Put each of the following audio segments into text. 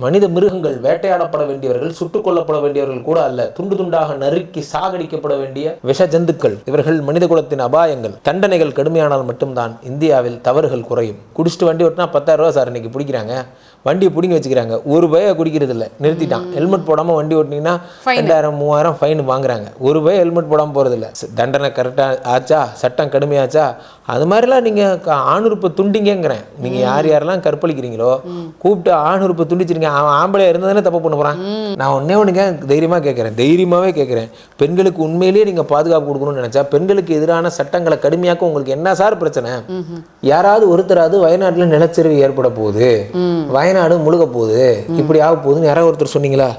மனித மிருகங்கள் வேட்டையாடப்பட வேண்டியவர்கள் சுட்டுக் கொல்லப்பட வேண்டியவர்கள் கூட அல்ல. துண்டு துண்டாக நறுக்கி சாகடிக்கப்பட வேண்டிய விஷ ஜந்துக்கள் இவர்கள் மனித குலத்தின் அபாயங்கள். தண்டனைகள் கடுமையானால் மட்டும்தான் இந்தியாவில் தவறுகள் குறையும். குடிச்சிட்டு வண்டி ஓட்டினா பத்தாயிரம் ரூபா சார் இன்னைக்கு பிடிக்கிறாங்க. வண்டியை பிடிங்கி வச்சுக்கிறாங்க. ஒரு பய குடிக்கிறது இல்லை நிறுத்திட்டான் ஹெல்மெட் போடாமல் வண்டி ஓட்டினீங்கன்னா ரெண்டாயிரம் மூவாயிரம் ஃபைன் வாங்குறாங்க. ஒரு பய ஹெல்மெட் போடாமல் போகிறது இல்லை தண்டனை கரெக்டாக ஆச்சா? சட்டம் கடுமையாச்சா? அது மாதிரிலாம் நீங்கள் ஆணுறுப்பை துண்டிங்கிறேன் நீங்கள் யார் யாரெல்லாம் கற்பழிக்கிறீங்களோ கூப்பிட்டு ஆணுறுப்பை துண்டிச்சிருங்க. அவன் ஆம்பளையா இருந்ததானே தப்பு பண்ண போகிறான் நான் ஒன்றே ஒன்றுங்க தைரியமாக கேட்குறேன் தைரியமாகவே கேட்குறேன் பெண்களுக்கு உண்மையிலேயே நீங்கள் பாதுகாப்பு கொடுக்கணும்னு நினச்சா பெண்களுக்கு எதிரான சட்டங்களை கடுமையாக்க உங்களுக்கு என்ன சார் பிரச்சனை? யாராவது ஒருத்தராவது வயநாட்டில் நிலச்சரிவு ஏற்பட போகுது. வயநாடு முழுக போகுது இப்படி ஆக போகுதுன்னு யாராவது ஒருத்தர் சொன்னீங்களா?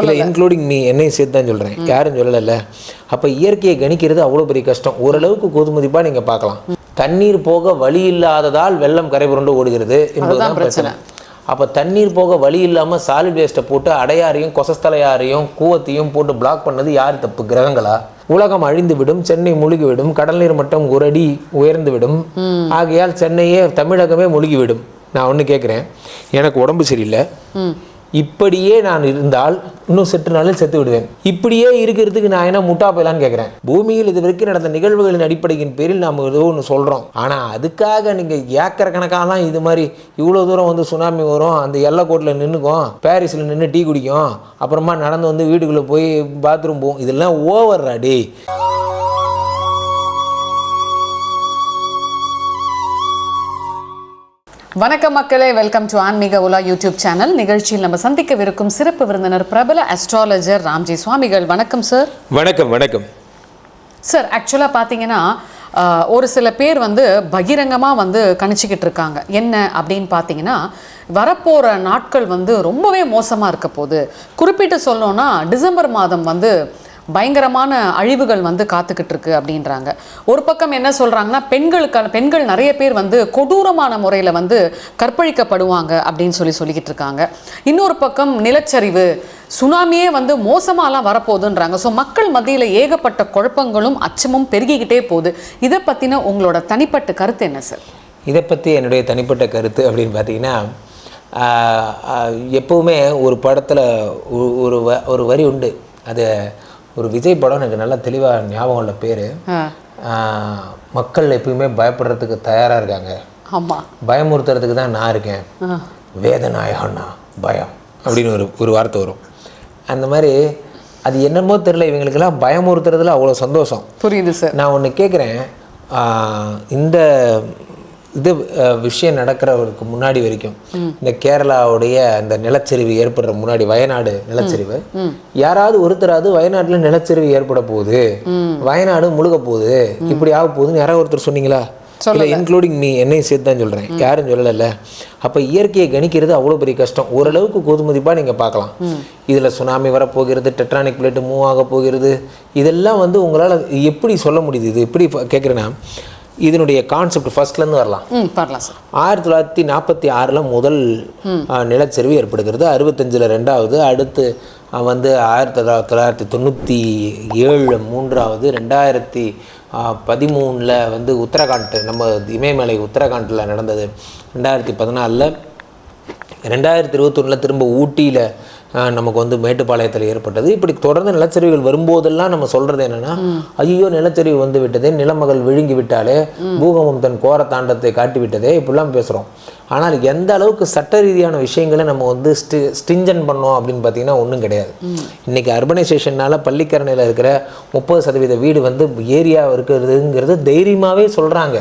இல்லை இன்க்ளூடிங் மீ என்னையும் சேர்த்து தான் சொல்கிறேன் யாரும் சொல்லலைல்ல. அப்போ இயற்கையை கணிக்கிறது அவ்வளோ பெரிய கஷ்டம். ஓரளவுக்கு கொதுமதிப்பாக நீங்கள் பார்க்கலாம். தண்ணீர் போக வழி இல்லாததால் வெள்ளம் கரை புரண்டு ஓடுகிறது என்பதுதான் பிரச்சனை. அப்போ தண்ணீர் போக வழி இல்லாமல் சாலிட் வேஸ்ட்டை போட்டு அடையாரையும் கொசஸ்தலையாரையும் கூவத்தையும் போட்டு பிளாக் பண்ணது யார் தப்பு? கிரகங்களா? உலகம் அழிந்து விடும் சென்னை முழுகிவிடும் கடல் நீர் மட்டம் ஒரு அடி உயர்ந்து விடும் ஆகையால் சென்னையே தமிழகமே முழுகிவிடும். நான் ஒன்று கேட்குறேன் எனக்கு உடம்பு சரியில்லை. இப்படியே நான் இருந்தால் இன்னும் செட்டு நாளில் செத்து விடுவேன். இப்படியே இருக்கிறதுக்கு நான் என்ன முட்டா போயலான்னு கேட்குறேன் பூமியில் இது வரைக்கும் நடந்த நிகழ்வுகளின் அடிப்படையின் பேரில் நாம் ஏதோ ஒன்று சொல்கிறோம் ஆனால் அதுக்காக நீங்கள் ஏக்கர் கணக்காலாம் இது மாதிரி இவ்வளோ தூரம் வந்து சுனாமி வரும். அந்த எல்லைக்கோட்டில் நின்றுக்கும் பாரிஸில் நின்று டீ குடிக்கும். அப்புறமா நடந்து வந்து வீட்டுக்குள்ளே போய் பாத்ரூம் போகும். இதெல்லாம் ஓவர்ரா டேய். வணக்கம் மக்களே வெல்கம் டு ஆன்மீக உலா யூடியூப் சேனல். நிகழ்ச்சியில் நம்ம சந்திக்கவிருக்கும் சிறப்பு விருந்தினர் பிரபல அஸ்ட்ராலஜர் ராம்ஜி சுவாமிகள். வணக்கம் சார் வணக்கம் வணக்கம். சார் ஆக்சுவலாக பார்த்தீங்கன்னா ஒரு சில பேர் வந்து பகிரங்கமாக வந்து கணிச்சிக்கிட்டு இருக்காங்க. என்ன அப்படின்னு பார்த்தீங்கன்னா வரப்போகிற நாட்கள் வந்து ரொம்பவே மோசமாக இருக்க போகுது. குறிப்பிட்டு சொல்லணும்னா டிசம்பர் மாதம் வந்து பயங்கரமான அழிவுகள் வந்து காத்துக்கிட்டு இருக்கு அப்படின்றாங்க. ஒரு பக்கம் என்ன சொல்றாங்கன்னா பெண்களுக்கான பெண்கள் நிறைய பேர் வந்து கொடூரமான முறையில் வந்து கற்பழிக்கப்படுவாங்க அப்படின்னு சொல்லி சொல்லிக்கிட்டு இருக்காங்க. இன்னொரு பக்கம் நிலச்சரிவு சுனாமியே வந்து மோசமாலாம் வரப்போகுதுன்றாங்க. ஸோ மக்கள் மத்தியில் ஏகப்பட்ட குழப்பங்களும் அச்சமும் பெருகிக்கிட்டே போகுது. இதை பற்றின உங்களோட தனிப்பட்ட கருத்து என்ன சார் இதை பற்றி என்னுடைய தனிப்பட்ட கருத்து அப்படின்னு பார்த்தீங்கன்னா எப்போவுமே ஒரு படத்தில் ஒரு வ- ஒரு வரி உண்டு. அது ஒரு விஜய் படம் எனக்கு நல்லா தெளிவாக ஞாபகம் உள்ள பேர் மக்கள் எப்பயுமே பயப்படுறதுக்கு தயாராக இருக்காங்க. ஆமாம் பயமுறுத்துறதுக்கு தான் நான் இருக்கேன். வேதநாயகன்னா பயம் அப்படின்னு ஒரு ஒரு வார்த்தை வரும். அந்த மாதிரி அது என்னமோ தெரில இவங்களுக்கெல்லாம் பயமுறுத்துறதுல அவ்வளோ சந்தோஷம். புரியுது சார் நான் ஒன்று கேட்குறேன் இந்த இது விஷயம் நடக்கிறவருக்கு முன்னாடி வரைக்கும். இந்த கேரளாவுடைய அந்த நிலச்சரிவு ஏற்படுற முன்னாடி வயநாடு நிலச்சரிவு. யாராவது ஒருத்தராவது வயநாட்டில் நிலச்சரிவு ஏற்பட போகுது. வயநாடு முழுக போகுது. இப்படி ஆக போகுதுன்னு யாராவது ஒருத்தர் சொன்னீங்களா? இல்லை இன்க்ளூடிங் மீ என்னையும் சேர்த்து தான் சொல்கிறேன் யாரும் சொல்லலைல்ல. அப்போ இயற்கையை கணிக்கிறது அவ்வளோ பெரிய கஷ்டம். ஓரளவுக்கு கோதுமதிப்பாக நீங்கள் பார்க்கலாம். இதில் சுனாமி வரப்போகிறது டெட்ரானிக் பிளேட்டு மூவ் ஆக போகிறது. இதெல்லாம் வந்து உங்களால் எப்படி சொல்ல முடியுது? இது எப்படி கேட்குறேன்னா இதனுடைய கான்செப்ட் ஃபர்ஸ்ட்லேருந்து வரலாம். வரலாம் சார். ஆயிரத்தி தொள்ளாயிரத்தி நாற்பத்தி ஆறில் முதல் நிலச்சரிவு ஏற்படுகிறது. அறுபத்தஞ்சில் ரெண்டாவது அடுத்து வந்து ஆயிரத்தி தொள்ளாயிரத்தி தொள்ளாயிரத்தி தொண்ணூற்றி ஏழு மூன்றாவது ரெண்டாயிரத்தி பதிமூணில் வந்து உத்தரகாண்ட் நம்ம இமயமலை உத்தரகாண்டில் நடந்தது. ரெண்டாயிரத்தி பதினாலில் ரெண்டாயிரத்தி இருபத்தொன்னில் திரும்ப ஊட்டியில் நமக்கு வந்து மேட்டுப்பாளையத்தில் ஏற்பட்டது. இப்படி தொடர்ந்து நிலச்சரிவுகள் வரும்போதெல்லாம் நம்ம சொல்கிறது என்னன்னா ஐயோ நிலச்சரிவு வந்து விட்டதே நிலமகள் விழுங்கி விட்டாலே பூகம்பம் தன் கோர தாண்டத்தை காட்டி விட்டதே இப்படிலாம் பேசுகிறோம் ஆனால் எந்த அளவுக்கு சட்ட ரீதியான விஷயங்களை நம்ம வந்து ஸ்டி ஸ்டிஞ்சன் பண்ணோம் அப்படின்னு பார்த்தீங்கன்னா ஒன்றும் கிடையாது. இன்னைக்கு அர்பனைசேஷனால் பள்ளிக்கரணையில் இருக்கிற முப்பது சதவீத வீடு வந்து ஏரியா இருக்கிறதுங்கிறது தைரியமாகவே சொல்கிறாங்க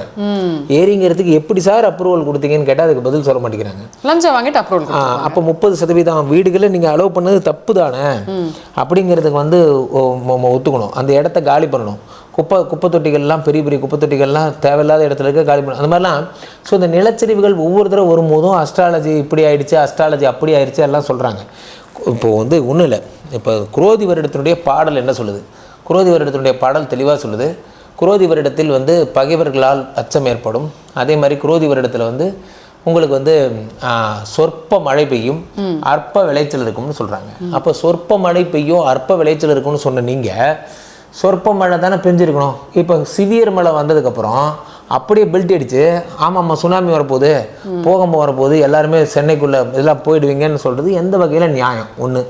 ஏரிங்கிறதுக்கு எப்படி சார் அப்ரூவல் கொடுத்தீங்கன்னு கேட்டால் அதுக்கு பதில் சொல்ல மாட்டேங்கிறாங்க. லஞ்சம் வாங்கிட்டு அப்ரூவல் அப்போ முப்பது சதவீதம் வீடுகளை நீங்கள் அலோவ் பண்ணது தப்பு தானே அப்படிங்கிறதுக்கு வந்து ஒத்துக்கணும். அந்த இடத்த காலி பண்ணணும். குப்பை குப்பை தொட்டிகள்லாம் பெரிய பெரிய குப்பை தொட்டிகள்லாம் தேவையில்லாத இடத்துல இருக்க காலி பண்ணணும் அந்த மாதிரிலாம் ஸோ இந்த நிலச்சரிவுகள் ஒவ்வொரு தடவை வரும்போதும் அஸ்ட்ராலஜி இப்படி ஆயிடுச்சு அஸ்ட்ராலஜி அப்படி ஆயிடுச்சு எல்லாம் சொல்கிறாங்க இப்போ வந்து ஒன்றும் இல்லை. இப்போ குரோதி வருடத்தினுடைய பாடல் என்ன சொல்லுது? குரோதி வருடத்தினுடைய பாடல் தெளிவாக சொல்லுது. குரோதி வருடத்தில் வந்து பகைவர்களால் அச்சம் ஏற்படும். அதே மாதிரி குரோதி வருடத்தில் வந்து உங்களுக்கு வந்து சொற்ப மழை பெய்யும். அற்ப விளைச்சல் இருக்கும்னு சொல்கிறாங்க அப்போ சொற்ப மழை பெய்யும் அற்ப விளைச்சல் இருக்கும்னு சொன்ன நீங்கள் சொற்ப மழை தானே பெஞ்சிருக்கணும். இப்போ சிவியர் மழை வந்ததுக்கப்புறம் அப்படியே பெல்ட் அடிச்சு ஆமாம்மா சுனாமி வரப்போகுது போகாமல் வரப்போகுது எல்லாருமே சென்னைக்குள்ளே இதெல்லாம் போயிடுவீங்கன்னு சொல்கிறது எந்த வகையில் நியாயம்? ஒன்று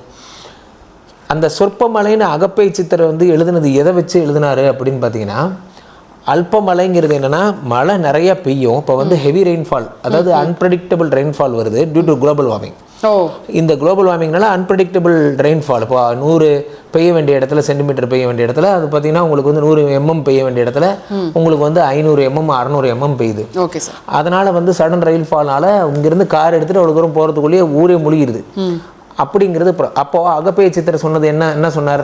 அந்த சொற்பமலைன்னு அகப்பை சித்தர் வந்து எழுதுனது எதை வச்சு எழுதினாரு அப்படின்னு பார்த்தீங்கன்னா அல்பமழைங்கிறது என்னன்னா மழை நிறைய பெய்யும். இப்போ வந்து ஹெவி ரெயின்ஃபால் அதாவது அன்பிரடிக்டபிள் ரெயின்ஃபால் வருது டியூ டு குளோபல் வார்மிங் இந்த குளோபல் வார்மிங்னால அன்பிரடிக்டபிள் ரெயின்ஃபால் இப்போ நூறு பெய்ய வேண்டிய இடத்துல சென்டிமீட்டர் பெய்ய வேண்டிய இடத்துல அது பார்த்தீங்கன்னா உங்களுக்கு வந்து நூறு எம்எம் பெய்ய வேண்டிய இடத்துல உங்களுக்கு வந்து ஐநூறு எம்எம் அறநூறு எம்எம் பெய்யுது. Okay sir. அதனால் வந்து சடன் ரயில் ஃபால்னால இங்கேருந்து கார் எடுத்துகிட்டு அவ்வளோ தூரம் போகிறதுக்குள்ளேயே ஊரே முழுகிடுது அப்படிங்கிறது அப்போது அகப்பைய சித்தர் சொன்னது என்ன என்ன சொன்னார்?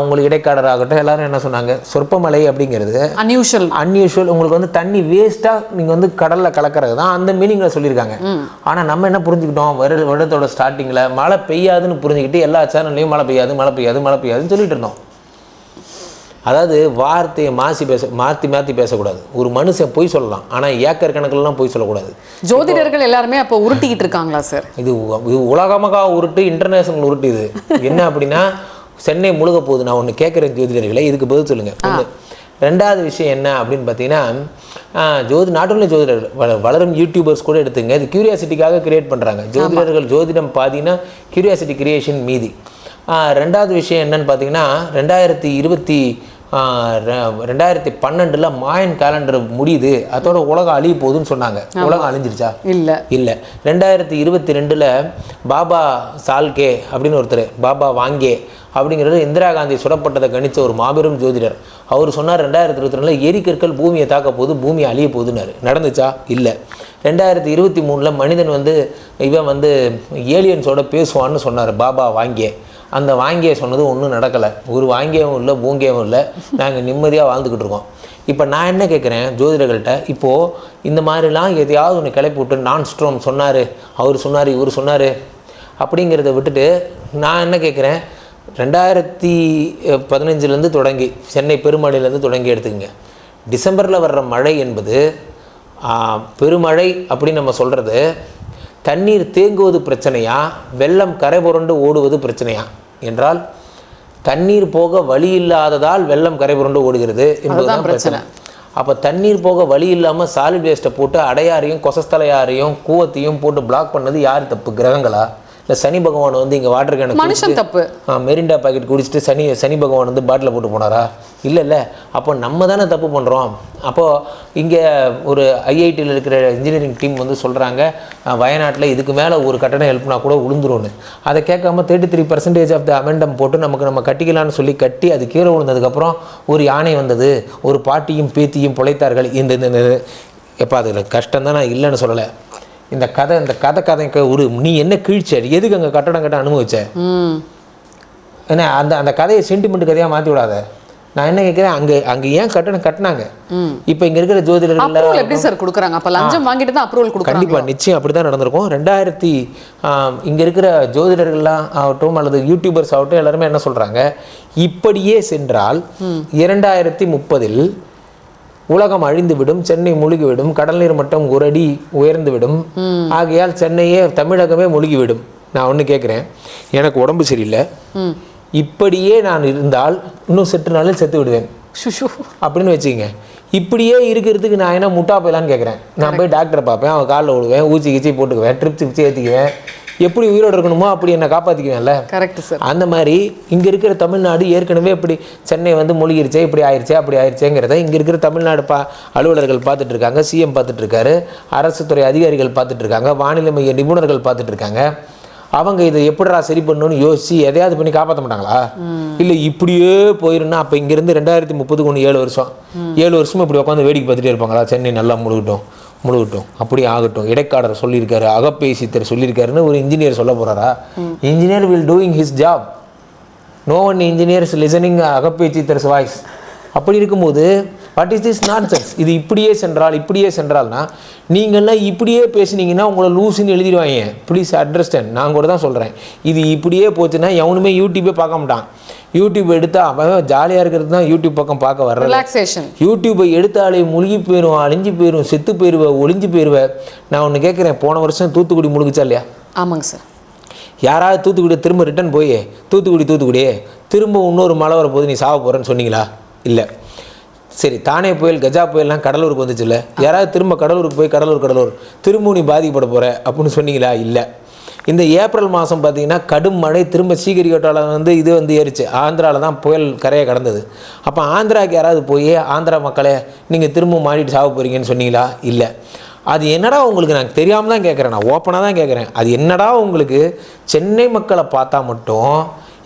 உங்களுக்கு இடைக்காடர் ஆகட்டும் எல்லாரும் என்ன சொன்னாங்க? சொற்பமலை அப்படிங்கிறது அன்யூஷுவல் அன்யூஷுவல் உங்களுக்கு வந்து தண்ணி வேஸ்ட்டாக நீங்கள் வந்து கடலில் கலக்கிறது தான் அந்த மீனிங்கில் சொல்லியிருக்காங்க. ஆனால் நம்ம என்ன புரிஞ்சுக்கிட்டோம்? வருட வருடத்தோட ஸ்டார்டிங்கில் மழை பெய்யாதுன்னு புரிஞ்சுக்கிட்டு எல்லா சேனல்லையும் மழை பெய்யாது மழை பெய்யாது மழை பெய்யாதுன்னு சொல்லிட்டு இருந்தோம். அதாவது வார்த்தையை மாசி பேச மாற்றி மாற்றி பேசக்கூடாது. ஒரு மனுஷன் பொய் சொல்லலாம். ஆனால் ஏக்கர் கணக்கிலலாம் பொய் சொல்லக்கூடாது. ஜோதிடர்கள் எல்லாருமே அப்போ உருட்டிக்கிட்டு இருக்காங்களா சார் இது உலகமகா உருட்டு இன்டர்நேஷனல் உருட்டு இது. என்ன அப்படின்னா சென்னை முழுக போகுது. நான் ஒன்று கேட்குறேன் ஜோதிடர்களே இதுக்கு பதில் சொல்லுங்க. ஒன்று ரெண்டாவது விஷயம் என்ன அப்படின்னு பார்த்தீங்கன்னா ஜோதி நாட் ஒன்லி ஜோதிடர்கள் வள- வளரும் யூடியூபர்ஸ் கூட எடுத்துங்க. இது கியூரியாசிட்டிக்காக கிரியேட் பண்ணுறாங்க ஜோதிடர்கள் ஜோதிடம் பாதினா கியூரியாசிட்டி கிரியேஷன் மீதி. ரெண்டாவது விஷயம் என்னன்னு பார்த்தீங்கன்னா ரெண்டாயிரத்தி இருபத்தி ரெண்டாயிரத்தி பன்னெண்டில் மாயன் கேலண்டர் முடியுது. அதோட உலகம் அழிய போகுதுன்னு சொன்னாங்க. உலகம் அழிஞ்சிருச்சா? இல்ல. இல்லை. ரெண்டாயிரத்தி இருபத்தி ரெண்டில் பாபா சால்கே அப்படின்னு ஒருத்தர் பாபா வாங்கே அப்படிங்கிறது இந்திரா காந்தி சுடப்பட்டதை கணிச்ச ஒரு மாபெரும் ஜோதிடர். அவர் சொன்னார் ரெண்டாயிரத்தி இருபத்தி ரெண்டில் எரிக்கற்கள் பூமியை தாக்க போகுது பூமி அழிய போகுதுன்னாரு. நடந்துச்சா? இல்லை. ரெண்டாயிரத்தி இருபத்தி மூணில் மனிதன் வந்து இவன் வந்து ஏலியன்ஸோட பேசுவான்னு சொன்னார் பாபா வாங்கே. அந்த வாங்கிய சொன்னது ஒன்றும் நடக்கலை. ஒரு வாங்கியவும் இல்லை பூங்கியவும் இல்லை. நாங்கள் நிம்மதியாக வாழ்ந்துக்கிட்டு இருக்கோம். இப்போ நான் என்ன கேட்குறேன் ஜோதிடர்கள்ட்ட இப்போது இந்த மாதிரிலாம் எதையாவது ஒன்று கிளப்பி விட்டு நான் ஸ்ட்ரோம் சொன்னார் அவர் சொன்னார் இவர் சொன்னார் அப்படிங்கிறத விட்டுட்டு நான் என்ன கேட்குறேன் ரெண்டாயிரத்தி பதினஞ்சுலேருந்து தொடங்கி சென்னை பெருமழையிலேருந்து தொடங்கி எடுத்துக்கங்க. டிசம்பரில் வர்ற மழை என்பது பெருமழை அப்படின்னு நம்ம சொல்கிறது தண்ணீர் தேங்குவது பிரச்சனையா? வெள்ளம் கரை புரண்டு ஓடுவது பிரச்சனையா? என்றால் தண்ணீர் போக வழி இல்லாததால் வெள்ளம் கரை புரண்டு ஓடுகிறது என்பதுதான் பிரச்சனை. அப்போ தண்ணீர் போக வழி இல்லாமல் சாலிட் வேஸ்ட்டை போட்டு அடையாரையும் கொசஸ்தலையாரையும் கூவத்தையும் போட்டு பிளாக் பண்ணது யார் தப்பு? கிரகங்களா? இல்லை சனி பகவான் வந்து இங்கே வாட்டர் கேன் மனுஷன் தப்பு. மெரிண்டா பாக்கெட் குடிச்சிட்டு சனி சனி பகவான் வந்து பாட்டில் போட்டு போனாரா? இல்லை இல்லை. அப்போ நம்ம தானே தப்பு பண்ணுறோம் அப்போது இங்கே ஒரு ஐஐடியில் இருக்கிற இன்ஜினியரிங் டீம் வந்து சொல்கிறாங்க வயநாட்டில் இதுக்கு மேலே ஒரு கட்டணம் எழுப்புனா கூட விழுந்துரும்னு அதை கேட்காம thirty three percentage of the amendment போட்டு நமக்கு நம்ம கட்டிக்கலாம்னு சொல்லி கட்டி அது கீழே விழுந்ததுக்கப்புறம் ஒரு யானை வந்தது ஒரு பாட்டியும் பேத்தியும் பிழைத்தார்கள். இந்த இந்த எப்பா அதில் கஷ்டம் தான் நான் இல்லைன்னு சொல்லலை. இந்த கதை இந்த கதை கதைக்கு ஒரு நீ என்ன கீழ்ச்ச? எதுக்கு அங்கே கட்டடம் கட்ட அனுபவிச்ச? ஏன்னா அந்த அந்த கதையை சென்டிமெண்ட் கதையாக மாற்றி விடாத. நான் என்ன கேட்குறேன் அங்கே அங்கே ஏன் கட்டணம் கட்டினாங்க? இப்போ இங்கே இருக்கிற ஜோதிடர்கள் எப்படி சார் கொடுக்குறாங்க? அப்ப லஞ்சம் வாங்கிட்டு தான் அப்ரூவல் கொடுக்குறாங்க கண்டிப்பாக நிச்சயம் அப்படி தான் நடந்திருக்கும். ரெண்டாயிரத்தி இங்கே இருக்கிற ஜோதிடர்கள்லாம் ஆகட்டும் அல்லது யூடியூபர்ஸ் ஆகட்டும் எல்லாருமே என்ன சொல்கிறாங்க இப்படியே சென்றால் இரண்டாயிரத்தி முப்பதில் உலகம் அழிந்துவிடும் சென்னை முழுகிவிடும் கடல் நீர் மட்டம் ஒரு அடி உயர்ந்துவிடும். ஆகையால் சென்னையே தமிழகமே முழுகிவிடும். நான் ஒன்று கேட்குறேன் எனக்கு உடம்பு சரியில்லை. இப்படியே நான் இருந்தால் இன்னும் செட்டு நாளில் செத்து விடுவேன். சுஷு அப்படின்னு வச்சுக்கங்க. இப்படியே இருக்கிறதுக்கு நான் என்ன முட்டா போயிலான்னு கேட்குறேன் நான் போய் டாக்டரை பார்ப்பேன். அவன் காலில் விடுவேன் ஊசி கிச்சி போட்டுக்குவேன் ட்ரிப் சிப்ஸ் ஏற்றிக்குவேன் எப்படி உயிரோடு இருக்கணுமோ அப்படி என்னை காப்பாற்றிக்குவேன்ல கரெக்ட் சார் அந்த மாதிரி இங்கே இருக்கிற தமிழ்நாடு ஏற்கனவே இப்படி சென்னை வந்து மூழ்கிருச்சே இப்படி ஆயிடுச்சே அப்படி ஆயிடுச்சேங்கிறத இங்கே இருக்கிற தமிழ்நாடு பா அலுவலர்கள் பார்த்துட்டு இருக்காங்க சிஎம் பார்த்துட்டு இருக்காரு அரசு துறை அதிகாரிகள் பார்த்துட்டு இருக்காங்க வானிலை மைய நிபுணர்கள் பார்த்துட்டு இருக்காங்க அவங்க இதை எப்படிடா சரி பண்ணணும்னு யோசிச்சு எதையாவது பண்ணி காப்பாற்ற மாட்டாங்களா? இல்லை இப்படியே போயிருந்தா அப்போ இங்கேருந்து ரெண்டாயிரத்தி முப்பதுக்கு ஒன்று ஏழு வருஷம். ஏழு வருஷமும் இப்படி உட்காந்து வேடிக்கை பார்த்துட்டே இருப்பாங்களா? சென்னை நல்லா முழுகட்டும் முழுகட்டும். அப்படி ஆகட்டும். இடைக்காடர் சொல்லியிருக்காரு அகப்பேசித்தர் சொல்லியிருக்காருன்னு ஒரு இன்ஜினியர் சொல்ல போறாரா? Engineer will doing his job no one engineers listening capacitors voice அப்படி இருக்கும்போது வாட் இஸ் திஸ் நான்சென்ஸ் இது இப்படியே சென்றால் இப்படியே சென்றால்னா நீங்கள்லாம் இப்படியே பேசுனீங்கன்னா உங்களை லூசுன்னு எழுதிடுவாங்க. ப்ளீஸ் அண்டர்ஸ்டாண்ட் நான் கூட தான் சொல்கிறேன் இது இப்படியே போச்சுன்னா எவனுமே யூடியூபே பார்க்க மாட்டான். யூடியூப் எடுத்தா அவன் ஜாலியாக இருக்கிறது தான் யூடியூப் பக்கம் பார்க்க வர்றது. ரிலாக்ஸேஷன் யூடியூப்பை எடுத்தாலே முழுகி போயிடும் அழிஞ்சு போயிடும் செத்து போயிடுவ ஒளிஞ்சு போயிடுவ நான் ஒன்று கேட்குறேன் போன வருஷம் தூத்துக்குடி முழுகுச்சா இல்லையா? ஆமாங்க சார். யாராவது தூத்துக்குடி திரும்ப ரிட்டர்ன் போய். தூத்துக்குடி தூத்துக்குடி திரும்ப இன்னொரு மழை வரப்போது நீ சாவ போகிறேன்னு சொன்னீங்களா? இல்லை. சரி தானே புயல் கஜா புயல்லாம் கடலூருக்கு வந்துச்சுல்ல? யாராவது திரும்ப கடலூருக்கு போய் கடலூர் கடலூர் திரும்ப நீ பாதிக்கப்பட போகிற அப்படின்னு சொன்னீங்களா? இல்லை. இந்த ஏப்ரல் மாதம் பார்த்தீங்கன்னா கடும் மழை திரும்ப சீக்கிரிக்கோட்டால வந்து இது வந்து ஏறிச்சு. ஆந்திராவில் தான் புயல் கரையை கடந்தது. அப்போ ஆந்திராவுக்கு யாராவது போய் ஆந்திரா மக்களே நீங்கள் திரும்ப மாடிட்டு சாக போகிறீங்கன்னு சொன்னீங்களா? இல்லை. அது என்னடா உங்களுக்கு நான் தெரியாமல் தான் கேட்குறேன் நான் ஓப்பனாக தான் கேட்குறேன் அது என்னடா உங்களுக்கு சென்னை மக்களை பார்த்தா மட்டும்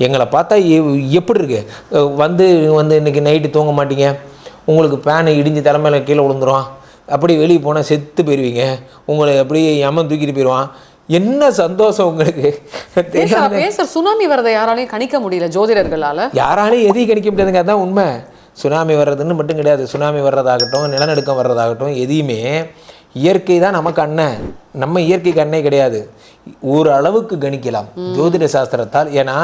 எங்களை பார்த்தா எ- எப்படி இருக்குது வந்து வந்து இன்றைக்கி நைட்டு தூங்க மாட்டீங்க? உங்களுக்கு பேனை இடிஞ்சு தலைமையில கீழே விழுந்துரும் அப்படி வெளியே போனால் செத்து போயிடுவீங்க உங்களை அப்படியே யமன் தூக்கிட்டு போயிடுவான் என்ன சந்தோஷம் உங்களுக்கு? சார் சுனாமி வரதை யாராலையும் கணிக்க முடியல ஜோதிடர்களால? யாராலையும் எதையும் கணிக்க முடியாதுங்க. அதான் உண்மை. சுனாமி வர்றதுன்னு மட்டும் கிடையாது. சுனாமி வர்றதாகட்டும் நிலநடுக்கம் வர்றதாகட்டும் எதையுமே இயற்கை தான் நமக்கு அண்ணன். நம்ம இயற்கைக்கு அண்ணே கிடையாது. ஒரு அளவுக்கு கணிக்கலாம். ஜோதிட சாஸ்திரத்தால். ஏன்னா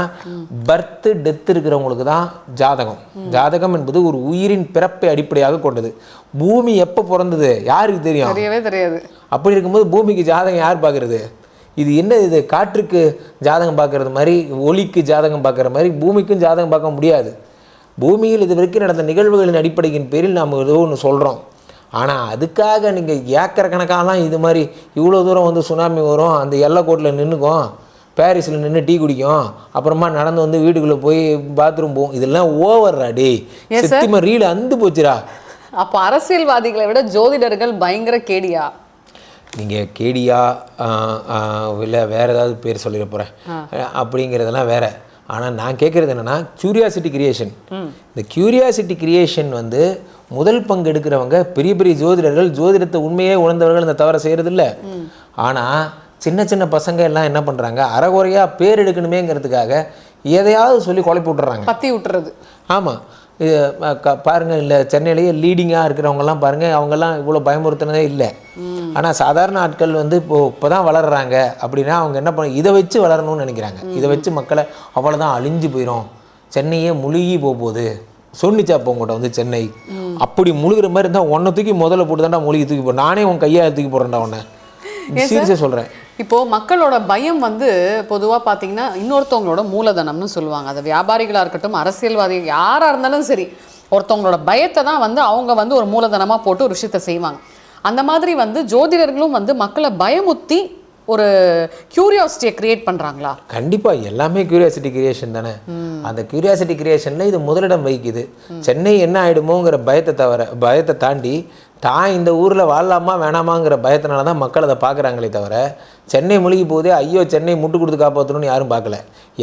பர்த் டெத் இருக்கிறவங்களுக்கு தான் ஜாதகம். ஜாதகம் என்பது ஒரு உயிரின் பிறப்பை அடிப்படையாக கொண்டது. பூமி எப்போ பிறந்தது? யாருக்கு தெரியும்? தெரியவே தெரியாது. அப்படி இருக்கும்போது பூமிக்கு ஜாதகம் யார் பார்க்குறது? இது என்ன இது? காற்றுக்கு ஜாதகம் பார்க்கறது மாதிரி ஒளிக்கு ஜாதகம் பார்க்குற மாதிரி பூமிக்கும் ஜாதகம் பார்க்க முடியாது. பூமியில் இது வரைக்கும் நடந்த நிகழ்வுகளின் அடிப்படையின் பேரில் நாம் ஏதோ ஒன்று சொல்கிறோம் ஆனால் அதுக்காக நீங்கள் ஏக்கர் கணக்காலாம் இது மாதிரி இவ்வளோ தூரம் வந்து சுனாமி வரும் அந்த எல்லைக்கோட்டில் நின்றுக்கும் பாரிஸில் நின்று டீ குடிக்கும் அப்புறமா நடந்து வந்து வீட்டுக்குள்ளே போய் பாத்ரூம் போகும் இதெல்லாம் ஓவர்ரா டேய். Yes, sir. சத்தியமாக ரீல் அந்து போச்சுடா. அப்ப அரசியல்வாதிகளை விட ஜோதிடர்கள் பயங்கர கேடியா? நீங்கள் கேடியா இல்லை வேறு ஏதாவது பேர் சொல்லிட போகிறேன் அப்படிங்கிறதெல்லாம் வேற. ஆனால் நான் கேட்குறது என்னென்னா க்யூரியாசிட்டி கிரியேஷன் இந்த க்யூரியாசிட்டி கிரியேஷன் வந்து முதல் பங்கு எடுக்கிறவங்க பெரிய பெரிய ஜோதிடர்கள் ஜோதிடத்தை உண்மையே உணர்ந்தவர்கள் இந்த தவறை செய்கிறதில்ல ஆனால் சின்ன சின்ன பசங்க எல்லாம் என்ன பண்ணுறாங்க அறகுறையாக பேர் எடுக்கணுமேங்கிறதுக்காக எதையாவது சொல்லி குழப்பி விட்டுறாங்க. பத்தி விட்டுறது. ஆமாம் இது க- பாருங்க இல்லை சென்னையிலேயே லீடிங்காக இருக்கிறவங்கலாம் பாருங்க அவங்கெல்லாம் இவ்வளோ பயமுறுத்தினதே இல்லை. ஆனால் சாதாரண ஆட்கள் வந்து இப்போ இப்போ தான் வளர்கிறாங்க அப்படின்னா அவங்க என்ன பண்ண இதை வச்சு வளரணும்னு நினைக்கிறாங்க. இதை வச்சு மக்களை அவ்வளோதான் அழிஞ்சு போயிடும் சென்னையே முழுகி போக போகுது. சொன்னிச்சா அப்போ உங்கள்கிட்ட வந்து சென்னை. அப்படி முழுகிற மாதிரி இருந்தால் உன்னை தூக்கி முதல்ல போட்டு தான்டா முழுகி தூக்கி போ நானே உன் கையால் தூக்கி போடுறேன்டா உன்னை. சீரியஸாக சொல்கிறேன் இப்போ மக்களோட பயம் வந்து பொதுவா பாத்தீங்கன்னா இன்னொருத்தவங்களோட மூலதனம்னு சொல்லுவாங்க. அது வியாபாரிகளா இருக்கட்டும் அரசியல்வாதி யாரா இருந்தாலும் சரி ஒருத்தவங்களோட பயத்தை தான் வந்து அவங்க வந்து ஒரு மூலதனமா போட்டு ஒரு விஷயத்த செய்வாங்க. அந்த மாதிரி வந்து ஜோதிடர்களும் வந்து மக்களை பயமுத்தி ஒரு கியூரியாசிட்டியை கிரியேட் பண்றாங்களா? கண்டிப்பாக எல்லாமே கியூரியாசிட்டி கிரியேஷன் தானே. அந்த கியூரியாசிட்டி கிரியேஷனில் இது முதலிடம் வகிக்குது. சென்னை என்ன ஆயிடுமோங்கிற பயத்தை தவிர பயத்தை தாண்டி தான் இந்த ஊரில் வாழலாமா வேணாமாங்கிற பயத்தினால தான் மக்கள் அதை பார்க்குறாங்களே தவிர சென்னை முழுகி போதே ஐயோ சென்னை முட்டு கொடுத்து காப்பாற்றணும்னு யாரும் பார்க்கல.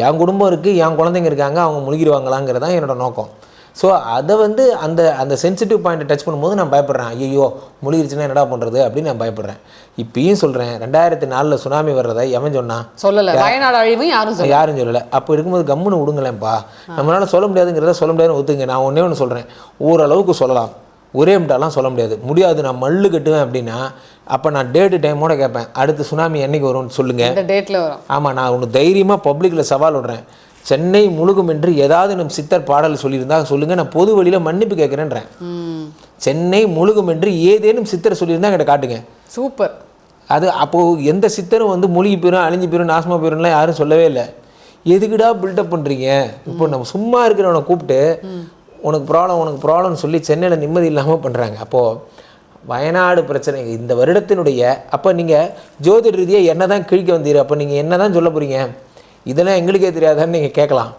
என் குடும்பம் இருக்குது என் குழந்தைங்க இருக்காங்க அவங்க முழுகிடுவாங்களாங்கிறது தான் என்னோட நோக்கம். ஸோ அதை வந்து அந்த அந்த சென்சிட்டிவ் பாயிண்ட்டை டச் பண்ணும்போது நான் பயப்படுறேன். ஐயோ முழுகிருச்சுன்னா என்னடா பண்ணுறது அப்படின்னு நான் பயப்படுறேன். இப்பயும் சொல்கிறேன் ரெண்டாயிரத்தி நாலில் சுனாமி வர்றதை எவன் சொன்னான் சொல்லல. வயநாடு அழிவும் யாரும் யாரும் சொல்லலை. அப்போ இருக்கும்போது கம்முன்னு விடுங்களேன்ப்பா. நம்மளால சொல்ல முடியாதுங்கிறத சொல்ல முடியாதுன்னு ஒத்துங்க நான் ஒன்றே ஒன்று சொல்கிறேன் ஓரளவுக்கு சொல்லலாம். ஒரே மிட்டாலாம் சொல்ல முடியாது. முடியாது நான் மல்லு கட்டுவேன் அப்படின்னா அப்போ நான் டேட்டு டைமோட கேட்பேன். அடுத்து சுனாமி என்னைக்கு வரும்னு சொல்லுங்கள் இந்த டேட்ல வரும். ஆமாம் நான் ஒன்று தைரியமாக பப்ளிக்கில் சவால் விடுறேன். சென்னை முழுகும் என்று ஏதாவது நம் சித்தர் பாடல் சொல்லியிருந்தா சொல்லுங்கள் நான் பொது வழியில் மன்னிப்பு கேட்குறேன்றேன். சென்னை முழுகும் என்று ஏதேனும் சித்தர் சொல்லியிருந்தா என்கிட்ட காட்டுங்க. சூப்பர். அது அப்போது எந்த சித்தரும் வந்து மூழ்கி போயிடும் அழிஞ்சு போயிடும் நாசமாக போயிடும்லாம் யாரும் சொல்லவே இல்லை. எதுக்குடா பில்டப் பண்ணுறீங்க இப்போ நம்ம சும்மா இருக்கிறவனை கூப்பிட்டு உனக்கு ப்ராப்ளம் உனக்கு ப்ராப்ளம்னு சொல்லி சென்னையில் நிம்மதி இல்லாமல் பண்ணுறாங்க அப்போது வயநாடு பிரச்சனை இந்த வருடத்தினுடைய அப்போ நீங்கள் ஜோதிட ரீதியாக என்ன தான் கிழிக்க வந்தீர்? அப்போ நீங்கள் என்ன தான் சொல்ல போகிறீங்க இதெல்லாம் எங்களுக்கே தெரியாதான்னு நீங்கள் கேட்கலாம்.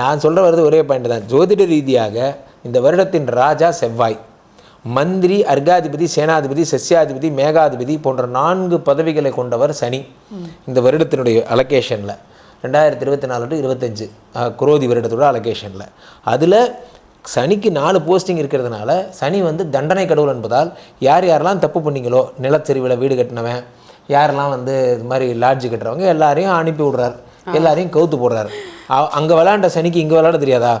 நான் சொல்கிற வருது ஒரே பாயிண்ட் தான். ஜோதிட ரீதியாக இந்த வருடத்தின் ராஜா செவ்வாய் மந்திரி அர்காதிபதி சேனாதிபதி சஸ்யாதிபதி மேகாதிபதி போன்ற நான்கு பதவிகளை கொண்டவர் சனி இந்த வருடத்தினுடைய அலகேஷனில் ரெண்டாயிரத்தி இருபத்தி நாலு டு இருபத்தஞ்சு குரோதி வருடத்தோட அலகேஷனில் அதில் சனிக்கு நாலு போஸ்டிங் இருக்கிறதுனால சனி வந்து தண்டனை கடவுள் என்பதால் யார் யாரெல்லாம் தப்பு பண்ணீங்களோ நிலச்சரிவில் வீடு கட்டினவன் யாரெல்லாம் வந்து இது மாதிரி லாட்ஜ் கட்டுறவங்க எல்லாரையும் அனுப்பி விடுறார். எல்லாரையும் கவுத்து போடுறாரு. அங்க விளையாண்ட சனிக்கு இங்க விளையாட தெரியாதா.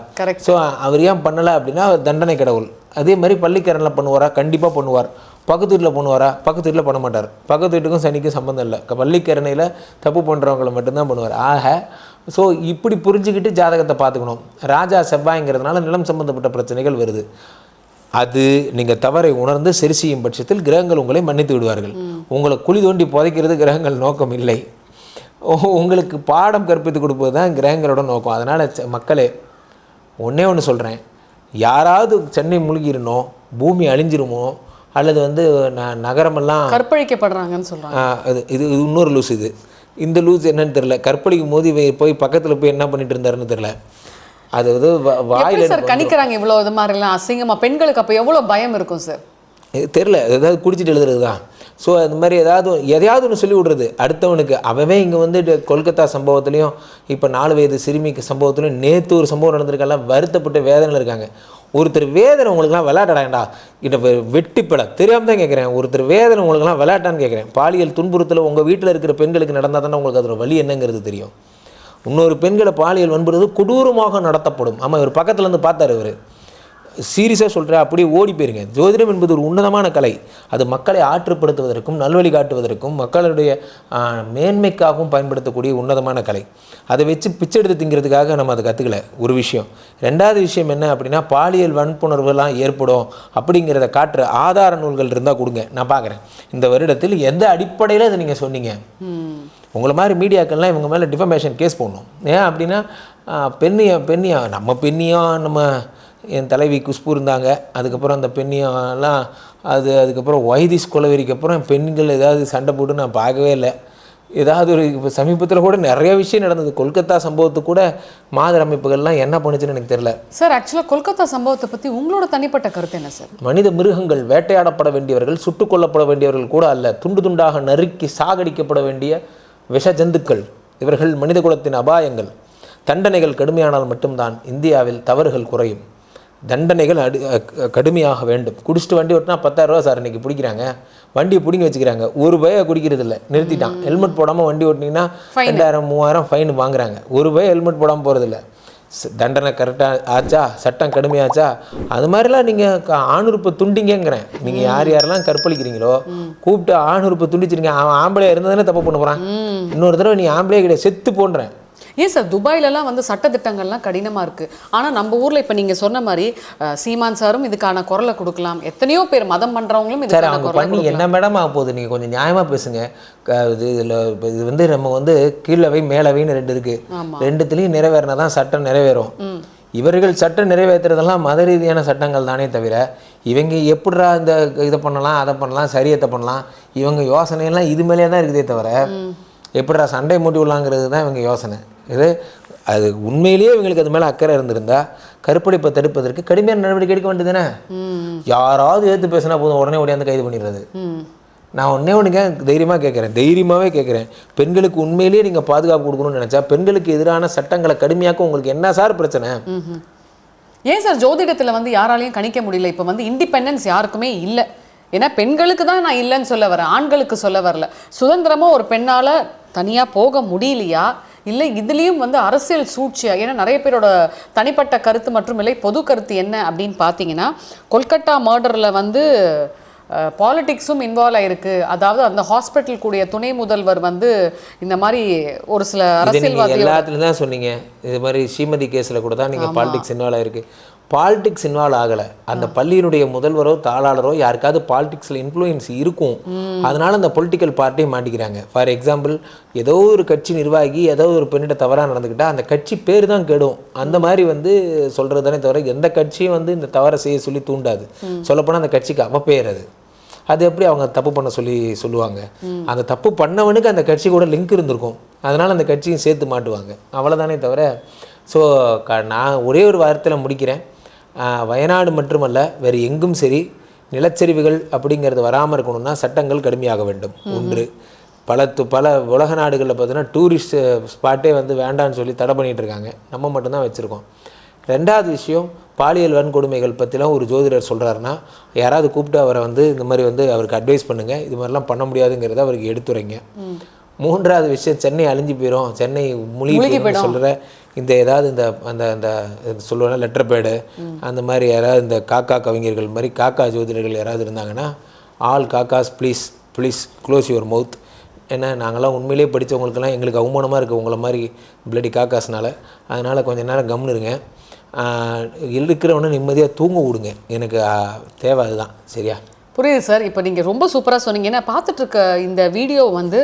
ஸோ அவர் ஏன் பண்ணலை அப்படின்னா தண்டனை கடவுள். அதே மாதிரி பள்ளிக்கரனில் பண்ணுவாரா? கண்டிப்பாக பண்ணுவார். பக்கத்து வீட்டில் பண்ணுவாரா? பக்கத்து வீட்டில் பண்ண மாட்டார். பக்கத்து வீட்டுக்கும் சனிக்கும் சம்மந்தம் இல்லை. பள்ளிக்கரணையில் தப்பு பண்ணுறவங்கள மட்டும்தான் பண்ணுவார். ஆக ஸோ இப்படி புரிஞ்சுக்கிட்டு ஜாதகத்தை பார்த்துக்கணும். ராஜா செவ்வாய்ங்கிறதுனால நிலம் சம்பந்தப்பட்ட பிரச்சனைகள் வருது. அது நீங்கள் தவறை உணர்ந்து சரி செய்யும் பட்சத்தில் கிரகங்கள் உங்களை மன்னித்து விடுவார்கள். உங்களை குழி தோண்டி புதைக்கிறது கிரகங்கள் நோக்கம் இல்லை. உங்களுக்கு பாடம் கற்பித்து கொடுப்பது தான் கிரகங்களோட நோக்கம். அதனால் மக்களே ஒன்றே ஒன்று சொல்கிறேன் யாராவது சென்னை முழுகிடணும் பூமி அழிஞ்சிருமோ அல்லது வந்து ந நகரமெல்லாம் கற்பழிக்கப்படுறாங்கன்னு சொல்றாங்க. ஆ, இது இது இன்னொரு லூஸ் இது. இந்த லூஸ் என்னன்னு தெரியல. கற்பழிக்கும் போது இவன் போய் பக்கத்தில் போய் என்ன பண்ணிட்டு இருந்தாருன்னு தெரியல. அது வந்து வாயில சார் கணிக்கிறாங்க இவ்வளவு இது மாதிரிலாம்? அசிங்கமா. பெண்களுக்கு அப்ப எவ்வளவு பயம் இருக்கும் சார்? இது தெரில ஏதாவது குடிச்சிட்டு எழுதுறது தான் ஸோ அது மாதிரி ஏதாவது எதையாவது ஒன்று சொல்லி விடுறது. அடுத்தவனுக்கு அவவே இங்கே வந்து கொல்கத்தா சம்பவத்துலேயும் இப்போ நாலு வயது சிறுமிக்கு சம்பவத்துலையும் நேற்று ஒரு சம்பவம் நடந்திருக்கெல்லாம் வருத்தப்பட்டு வேதனையில் இருக்காங்க. ஒருத்தர் வேதனை உங்களுக்குலாம் விளையாடுறாங்கடா கிட்ட வெட்டிப்பட தெரியாமல் தான் கேட்குறேன் ஒருத்தர் வேதனை உங்களுக்குலாம் விளையாட்டான்னு கேட்குறேன் பாலியல் துன்புறுத்தல் உங்கள் வீட்டில் இருக்கிற பெண்களுக்கு நடந்தால் தானே உங்களுக்கு அதோட வழி என்னங்கிறது தெரியும். இன்னொரு பெண்களை பாலியல் வன்புறது கொடூரமாக நடத்தப்படும். ஆமாம் இவர் பக்கத்துலேருந்து இருந்து இவர். சீரியஸாக சொல்கிறேன் அப்படியே ஓடி போயிருங்க. ஜோதிடம் என்பது ஒரு உன்னதமான கலை. அது மக்களை ஆற்றுப்படுத்துவதற்கும் நல்வழி காட்டுவதற்கும் மக்களுடைய மேன்மைக்காகவும் பயன்படுத்தக்கூடிய உன்னதமான கலை. அதை வச்சு பிச்சை எடுத்து திங்கிறதுக்காக நம்ம அதை கற்றுக்கல ஒரு விஷயம். ரெண்டாவது விஷயம் என்ன அப்படின்னா பாலியல் வன்புணர்வுலாம் ஏற்படும் அப்படிங்கிறத காட்டுற ஆதார நூல்கள் இருந்தால் கொடுங்க. நான் பார்க்குறேன். இந்த வருடத்தில் எந்த அடிப்படையில் அதை நீங்கள் சொன்னீங்க? உங்களை மாதிரி மீடியாக்கள்லாம் இவங்க மேலே டிஃபமேஷன் கேஸ் போடணும். ஏன் அப்படின்னா ஆ, பெண்ணியா பெண்ணியா நம்ம பெண்ணியா நம்ம என் தலைவி குஷ்பு இருந்தாங்க. அதுக்கப்புறம் அந்த பெண்ணியெல்லாம் அது அதுக்கப்புறம் வைதிஸ் கொலவெறிக்கு அப்புறம் பெண்கள் ஏதாவது சண்டை போட்டு நான் பார்க்கவே இல்லை. ஏதாவது ஒரு இப்போ சமீபத்தில் கூட நிறைய விஷயம் நடந்தது. கொல்கத்தா சம்பவத்துக்கு கூட மாதர் அமைப்புகள்லாம் என்ன பண்ணுச்சுன்னு எனக்கு தெரியல. சார் ஆக்சுவலா கொல்கத்தா சம்பவத்தை பத்தி உங்களோட தனிப்பட்ட கருத்து என்ன சார் மனித மிருகங்கள் வேட்டையாடப்பட வேண்டியவர்கள் சுட்டுக் கொல்லப்பட வேண்டியவர்கள் கூட அல்ல. துண்டு துண்டாக நறுக்கி சாகடிக்கப்பட வேண்டிய விஷ ஜந்துக்கள். இவர்கள் மனித குலத்தின் அபாயங்கள். தண்டனைகள் கடுமையானால் மட்டும்தான் இந்தியாவில் தவறுகள் குறையும். தண்டனைகள் அடு கடுமையாக வேண்டும். குடிச்சிட்டு வண்டி ஓட்டினா பத்தாயிரரூவா சார் இன்னைக்கு பிடிக்கிறாங்க. வண்டியை பிடிங்கி வச்சுக்கிறாங்க. ஒரு பய குடிக்கிறது இல்லை நிறுத்திட்டான் ஹெல்மெட் போடாமல் வண்டி ஓட்டினீங்கன்னா ரெண்டாயிரம் மூவாயிரம் ஃபைன் வாங்குறாங்க. ஒரு பய ஹெல்மெட் போடாமல் போகிறதில்ல தண்டனை கரெக்டாக ஆச்சா? சட்டம் கடுமையாச்சா? அது மாதிரிலாம் நீங்கள் ஆணுறுப்பை துண்டிங்கங்கிறேன். நீங்கள் யார் யாரெல்லாம் கற்பழிக்கிறீங்களோ கூப்பிட்டு ஆணுறுப்பை துண்டிச்சிருங்க. அவன் ஆம்பளையா இருந்தால் தப்பு பண்ண போகிறான் இன்னொரு தடவை நீ ஆம்பளையே கிடையாது. செத்து போன்றேன். ஏன் சார் துபாயிலலாம் வந்து சட்டத்திட்டங்கள்லாம் கடினமா இருக்கு. ஆனா நம்ம ஊர்ல இப்ப நீங்க சொன்ன மாதிரி சீமான் சாரும் இதுக்கான குரலை கொடுக்கலாம். எத்தனையோ பேர் மதம் பண்றவங்களும் சார் இதுக்கான குரலை பண்ணி என்ன மேடம் ஆக போகுது? நீங்கள் கொஞ்சம் நியாயமாக பேசுங்க. இது இதில் இது வந்து நம்ம வந்து கீழவை மேலவைன்னு ரெண்டு இருக்குது. ரெண்டுத்துலேயும் நிறைவேறினா தான் சட்டம் நிறைவேறும். இவர்கள் சட்டம் நிறைவேற்றுறதெல்லாம் மத ரீதியான சட்டங்கள் தானே தவிர இவங்க எப்படிடா இந்த இதை பண்ணலாம் அதை பண்ணலாம் சரியத்தை பண்ணலாம்? இவங்க யோசனையெல்லாம் இது மேலே தான் இருக்குதே தவிர எப்படிடா சண்டை மூட்டி விடலாங்கிறது தான் இவங்க யோசனை. இது அது உண்மையிலேயே இவங்களுக்கு அது மேலே அக்கறை இருந்திருந்தா கருப்படைப்பை தடுப்பதற்கு கடுமையான நடவடிக்கை எடுக்க வேண்டியதுதானே? யாராவது ஏற்று பேசினா போதும் உடனே ஓடியாந்து கைது பண்ணிடுறது. நான் ஒன்றே ஒன்றுங்க தைரியமாக கேட்குறேன் தைரியமாகவே கேட்குறேன் பெண்களுக்கு உண்மையிலேயே நீங்கள் பாதுகாப்பு கொடுக்கணும்னு நினச்சா பெண்களுக்கு எதிரான சட்டங்களை கடுமையாக்க உங்களுக்கு என்ன சார் பிரச்சனை. ஏன் சார் ஜோதிடத்துல வந்து யாராலையும் கணிக்க முடியல? இப்போ வந்து இண்டிபெண்டன்ஸ் யாருக்குமே இல்லை. ஏன்னா பெண்களுக்கு தான் நான் இல்லைன்னு சொல்ல வரேன் ஆண்களுக்கு சொல்ல வரல. சுதந்திரமா ஒரு பெண்ணால தனியா போக முடியலையா? இல்லை இதுலேயும் வந்து அரசியல் சூழ்ச்சியா? ஏன்னா நிறைய பேரோட தனிப்பட்ட கருத்து மற்றும் இல்லை பொது கருத்து என்ன அப்படின்னு பார்த்தீங்கன்னா கொல்கட்டா மர்டரில் வந்து பாலிடிக்ஸும் இன்வால்வ் ஆயிருக்கு. அதாவது அந்த ஹாஸ்பிட்டல் கூடிய துணை முதல்வர் வந்து இந்த மாதிரி ஒரு சில அரசியல்வாதிகள் எல்லாத்துலையும் தான் சொன்னீங்க. இது மாதிரி ஸ்ரீமதி கேஸில் கூட தான் நீங்கள் பாலிடிக்ஸ் இன்வால்வ் ஆயிருக்கு. பாலிடிக்ஸ் இன்வால்வ் ஆகலை. அந்த பள்ளியினுடைய முதல்வரோ தாளாளரோ யாருக்காவது பாலிடிக்ஸில் இன்ஃப்ளூயன்ஸ் இருக்கும். அதனால அந்த பொலிட்டிக்கல் பார்ட்டியை மாட்டிக்கிறாங்க. ஃபார் எக்ஸாம்பிள் ஏதோ ஒரு கட்சி நிர்வாகி ஏதோ ஒரு பெண்ணிட்ட தவறாக நடந்துக்கிட்டா அந்த கட்சி பேர் தான் கெடும். அந்த மாதிரி வந்து சொல்கிறது தானே தவிர எந்த கட்சியும் வந்து இந்த தவறை செய்ய சொல்லி தூண்டாது. சொல்லப்போனால் அந்த கட்சிக்கு அவ பேர் அது அது எப்படி அவங்க தப்பு பண்ண சொல்லி சொல்லுவாங்க? அந்த தப்பு பண்ணவனுக்கு அந்த கட்சி கூட லிங்க் இருந்திருக்கும். அதனால் அந்த கட்சியும் சேர்த்து மாட்டுவாங்க. அவ்வளோதானே தவிர ஸோ க நான் ஒரே ஒரு வாரத்தில் முடிக்கிறேன். வயநாடு மட்டுமல்ல வேறு எங்கும் சரி நிலச்சரிவுகள் அப்படிங்கிறது வராமல் இருக்கணும்னா சட்டங்கள் கடுமையாக வேண்டும். ஒன்று பல து- பல உலக நாடுகளில் பார்த்தீங்கன்னா டூரிஸ்ட் ஸ்பாட்டே வந்து வேண்டான்னு சொல்லி தடை பண்ணிட்டு இருக்காங்க. நம்ம மட்டும்தான் வச்சுருக்கோம். ரெண்டாவது விஷயம் பாலியல் வன்கொடுமைகள் பற்றிலாம் ஒரு ஜோதிடர் சொல்கிறாருன்னா யாராவது கூப்பிட்டு அவரை வந்து இந்த மாதிரி வந்து அவருக்கு அட்வைஸ் பண்ணுங்கள் இது மாதிரிலாம் பண்ண முடியாதுங்கிறத அவருக்கு எடுத்துரைங்க. மூன்றாவது விஷயம் சென்னை அழிஞ்சு போயிடும் சென்னை முழுகி போயிடும். சொல்கிற இந்த ஏதாவது இந்த அந்த அந்த சொல்லுவாங்க லெட்டர் பேடு அந்த மாதிரி யாராவது இந்த காக்கா கவிஞர்கள் மாதிரி காக்கா ஜோதிடர்கள் யாராவது இருந்தாங்கன்னா all காக்காஸ் please please close your mouth ஏன்னா நாங்களாம் உண்மையிலேயே படித்தவங்களுக்கெல்லாம் எங்களுக்கு அவமானமாக இருக்குது உங்களை மாதிரி பிளடி காக்காஸ்னால. அதனால் கொஞ்ச நேரம் கம்னு இருங்க. இருக்கிறவனை நிம்மதியாக தூங்க விடுங்க. எனக்கு தேவை அதுதான். சரியா? புரியுது சார். இப்போ நீங்கள் ரொம்ப சூப்பராக சொன்னீங்க. ஏன்னா பார்த்துட்டு இருக்க இந்த வீடியோ வந்து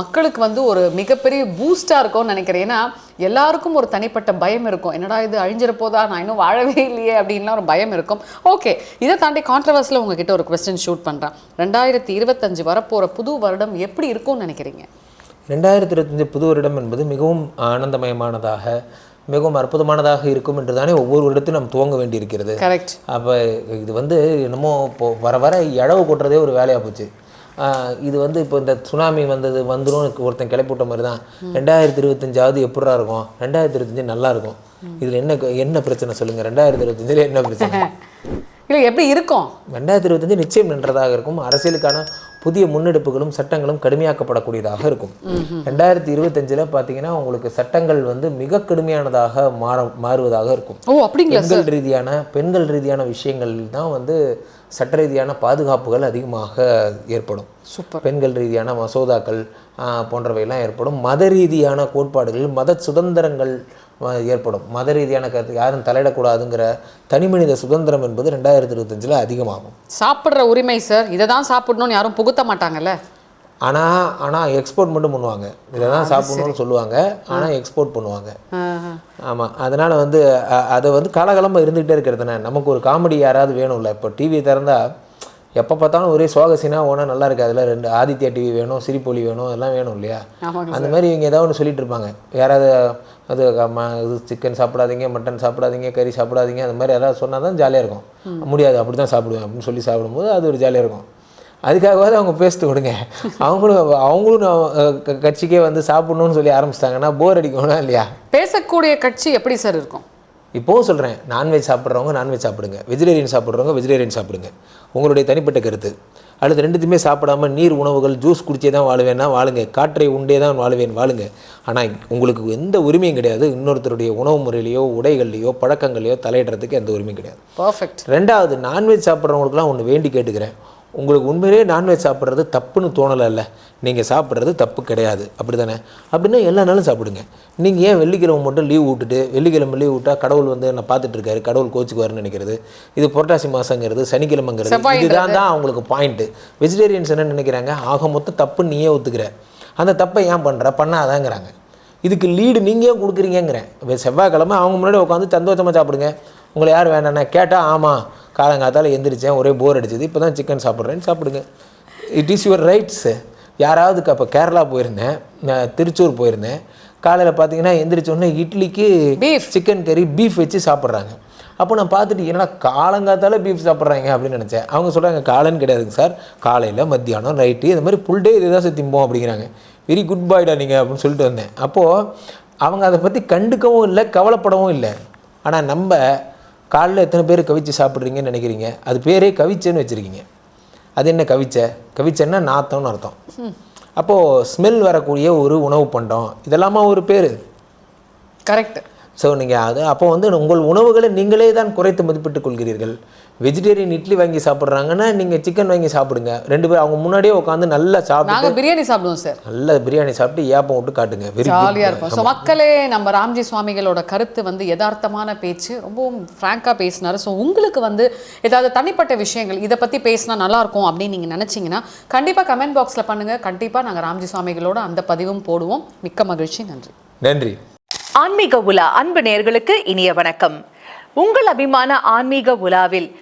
மக்களுக்கு வந்து ஒரு மிகப்பெரிய பூஸ்டாக இருக்கும்னு நினைக்கிறேன். ஏன்னா எல்லாருக்கும் ஒரு தனிப்பட்ட பயம் இருக்கும். என்னடா இது அழிஞ்சிட போதா? நான் இன்னும் வாழவே இல்லையே அப்படின்லாம் ஒரு பயம் இருக்கும். ஓகே. இதை தாண்டி கான்ட்ரவர்ஸில் உங்ககிட்ட ஒரு கொஸ்டின் ஷூட் பண்ணுறேன் ரெண்டாயிரத்தி இருபத்தஞ்சு வரப்போகிற புது வருடம் எப்படி இருக்கும்னு நினைக்கிறீங்க? ரெண்டாயிரத்தி இருபத்தஞ்சு புது வருடம் என்பது மிகவும் ஆனந்தமயமானதாக மிகவும் அற்புதமானதாக இருக்கும் என்று தானே ஒவ்வொரு வருடத்தையும் நாம் துவங்க வேண்டியிருக்கிறது. கரெக்ட் அப்போ இது வந்து என்னமோ இப்போ வர வர இழவு கொட்டுறதே ஒரு வேலையாக போச்சு. இது வந்து இப்போ இந்த சுனாமி வந்தது வந்துடும் ஒருத்தன் கிளப்பிவிட்ட மாதிரி தான் ரெண்டாயிரத்தி இருபத்தஞ்சாவது எப்படிரா இருக்கும்? ரெண்டாயிரத்தி இருபத்தஞ்சு நல்லா இருக்கும். இதில் என்ன என்ன பிரச்சனை சொல்லுங்கள் ரெண்டாயிரத்தி இருபத்தஞ்சில் என்ன பிரச்சனை? இல்லை எப்படி இருக்கும்? ரெண்டாயிரத்தி இருபத்தஞ்சு நிச்சயம் நன்றதாக இருக்கும். அரசியலுக்கான புதிய முன்னெடுப்புகளும் சட்டங்களும் கடுமையாக்கப்படக்கூடியதாக இருக்கும். ரெண்டாயிரத்தி இருபத்தஞ்சில் பார்த்தீங்கன்னா உங்களுக்கு சட்டங்கள் வந்து மிக கடுமையானதாக மாற மாறுவதாக இருக்கும். பெண்கள் ரீதியான பெண்கள் ரீதியான விஷயங்கள் தான் வந்து சட்ட ரீதியான பாதுகாப்புகள் அதிகமாக ஏற்படும். சூப்பர். பெண்கள் ரீதியான மசோதாக்கள் போன்றவையெல்லாம் ஏற்படும். மத ரீதியான கோட்பாடுகள் மத சுதந்திரங்கள் ஏற்படும். மத ரீதியான கருத்து யாரும் தலையிடக்கூடாதுங்கிற தனிமனித சுதந்திரம் என்பது ரெண்டாயிரத்தி இருபத்தஞ்சில் அதிகமாகும். சாப்பிட்ற உரிமை சார். இதை தான் சாப்பிடணும்னு யாரும் புகுத்த மாட்டாங்கல்ல? ஆனால் ஆனால் எக்ஸ்போர்ட் மட்டும் பண்ணுவாங்க. இதை தான் சாப்பிடணும்னு சொல்லுவாங்க. ஆனால் எக்ஸ்போர்ட் பண்ணுவாங்க. ஆமாம் அதனால் வந்து அதை வந்து காலகாலமாக இருந்துகிட்டே இருக்கிறதுனே நமக்கு ஒரு காமெடி யாராவது வேணும்ல. இப்போ டிவி திறந்தா எப்போ பார்த்தாலும் ஒரே சோகசினா ஓனா நல்லா இருக்கு அதில் ரெண்டு ஆதித்யா டிவி வேணும் சிரிப்பொலி வேணும் அதெல்லாம் வேணும் இல்லையா? அந்த மாதிரி இவங்க ஏதாவது ஒன்று சொல்லிட்டு இருப்பாங்க. யாராவது அது இது சிக்கன் சாப்பிடாதீங்க மட்டன் சாப்பிடாதீங்க கறி சாப்பிடாதீங்க அந்த மாதிரி யாராவது சொன்னால் தான் ஜாலியாக இருக்கும். முடியாது அப்படி தான் சாப்பிடுவேன் அப்படின்னு சொல்லி சாப்பிடும்போது அது ஒரு ஜாலியாக இருக்கும். அதுக்காகவாது அவங்க பேசிட்டு விடுங்க அவங்களும் அவங்களும் கட்சிக்கே வந்து சாப்பிடணும்னு சொல்லி ஆரம்பிச்சிட்டாங்கன்னா போர் அடிக்கணும் இல்லையா? பேசக்கூடிய கட்சி எப்படி சார் இருக்கும்? இப்போவும் சொல்கிறேன் நான்வெஜ் சாப்பிட்றவங்க நான்வெஜ் சாப்பிடுங்க. வெஜிடேரியன் சாப்பிட்றவங்க வெஜிடேரியன் சாப்பிடுங்க. உங்களுடைய தனிப்பட்ட கருத்து. அல்லது ரெண்டுத்தையுமே சாப்பிடாம நீர் உணவுகள் ஜூஸ் குடிச்சே தான் வாழுவேன்னா வாழுங்க. காற்றை உண்டே தான் வாழுவேன் வாழுங்க. ஆனால் உங்களுக்கு எந்த உரிமையும் கிடையாது. இன்னொருத்தருடைய உணவு முறையிலையோ உடைகள்லையோ பழக்கங்களையோ தலையிடுறதுக்கு எந்த உரிமையும் கிடையாது. பர்ஃபெக்ட் ரெண்டாவது நான்வெஜ் சாப்பிட்றவங்களுக்குலாம் ஒன்று வேண்டி கேட்டுக்கிறேன். உங்களுக்கு உண்மையிலேயே நான்வெஜ் சாப்பிட்றது தப்புன்னு தோணலைல்ல. நீங்கள் சாப்பிட்றது தப்பு கிடையாது. அப்படி தானே அப்படின்னா எல்லா நாளும் சாப்பிடுங்க. நீங்கள் ஏன் வெள்ளிக்கிழமை மட்டும் லீவ் விட்டுட்டு வெள்ளிக்கிழமை லீவ் விட்டா கடவுள் வந்து என்ன பார்த்துட்டு இருக்காரு கடவுள் கோச்சுக்குவாருன்னு நினைக்கிறது. இது புரட்டாசி மாதங்கிறது சனிக்கிழமைங்கிறது. இதுதான் தான் அவங்களுக்கு பாயிண்ட்டு வெஜிடேரியன்ஸ் என்ன நினைக்கிறாங்க? ஆக மொத்தம் தப்புன்னு நீயே ஒத்துக்கிற. அந்த தப்பை ஏன் பண்ணுற பண்ணாதாங்கிறாங்க. இதுக்கு லீடு நீங்கள் கொடுக்குறீங்கிறேன் செவ்வாய்க்கிழமை அவங்க முன்னாடி உட்காந்து சந்தோஷமாக சாப்பிடுங்க. உங்களை யார் வேணாண்ணா கேட்டால் ஆமாம் காலங்காத்தால எந்திரிச்சேன் ஒரே போர் அடிச்சது. இப்போ தான் சிக்கன் சாப்பிட்றேன்னு சாப்பிடுங்க. இட் இஸ் யுவர் ரைட்ஸ் யாராவது இப்போ கேரளா போயிருந்தேன் நான் திருச்சூர் போயிருந்தேன். காலையில் பார்த்தீங்கன்னா எந்திரிச்ச உடனே இட்லிக்கு Beef. சிக்கன் கறி பீஃப் வச்சு சாப்பிட்றாங்க. அப்போ நான் பார்த்துட்டு என்னடா காலங்காத்தால பீஃப் சாப்பிட்றாங்க அப்படின்னு நினச்சேன். அவங்க சொல்கிறாங்க காலைன்னு கிடையாதுங்க சார். காலையில் மத்தியானம் நைட்டு இந்த மாதிரி ஃபுல் டே இதுதான் சார் திம்போம் அப்படிங்கிறாங்க. வெரி குட் பாய்டா நீங்கள் அப்படின்னு சொல்லிட்டு வந்தேன். அப்போது அவங்க அதை பற்றி கண்டுக்கவும் இல்லை கவலைப்படவும் இல்லை. ஆனால் நம்ம காலைல எத்தனை பேர் கவிச்சு சாப்பிட்றீங்கன்னு நினைக்கிறீங்க? அது பேரே கவிச்சேன்னு வச்சுருக்கீங்க. அது என்ன கவிச்சை? கவிச்சைன்னா நாத்தம்னு அர்த்தம். அப்போது ஸ்மெல் வரக்கூடிய ஒரு உணவு பண்டம். இதெல்லாமா ஒரு பேர்? கரெக்ட் ஸோ நீங்கள் அது அப்போ வந்து உங்கள் உணவுகளை நீங்களே தான் குறைத்து மதிப்பிட்டுக் கொள்கிறீர்கள். வெஜிடேரியன் இட்லி வாங்கி சாப்பிட்றாங்கன்னா நீங்கள் சிக்கன் வாங்கி சாப்பிடுங்க. ரெண்டு பேரும் அவங்க முன்னாடியே உட்காந்து நல்லா சாப்பிட்டு பிரியாணி சாப்பிடுவோம் சார் நல்ல பிரியாணி சாப்பிட்டு ஏப்பம் விட்டு காட்டுங்க. வெரி ஜாலியா இருக்கும் ஸோ மக்களே நம்ம ராம்ஜி சுவாமிகளோட கருத்து வந்து யதார்த்தமான பேச்சு ரொம்பவும் ஃப்ராங்காக பேசினாரு. ஸோ உங்களுக்கு வந்து ஏதாவது தனிப்பட்ட விஷயங்கள் இதை பற்றி பேசினா நல்லா இருக்கும் அப்படின்னு நீங்கள் நினச்சிங்கன்னா கண்டிப்பாக கமெண்ட் பாக்ஸில் பண்ணுங்க. கண்டிப்பாக நாங்கள் ராம்ஜி சுவாமிகளோட அந்த பதிவும் போடுவோம். மிக்க மகிழ்ச்சி. நன்றி. நன்றி. ஆன்மீக உலா அன்பு நேயர்களுக்கு இனிய வணக்கம். உங்கள் அபிமான ஆன்மீக உலாவில்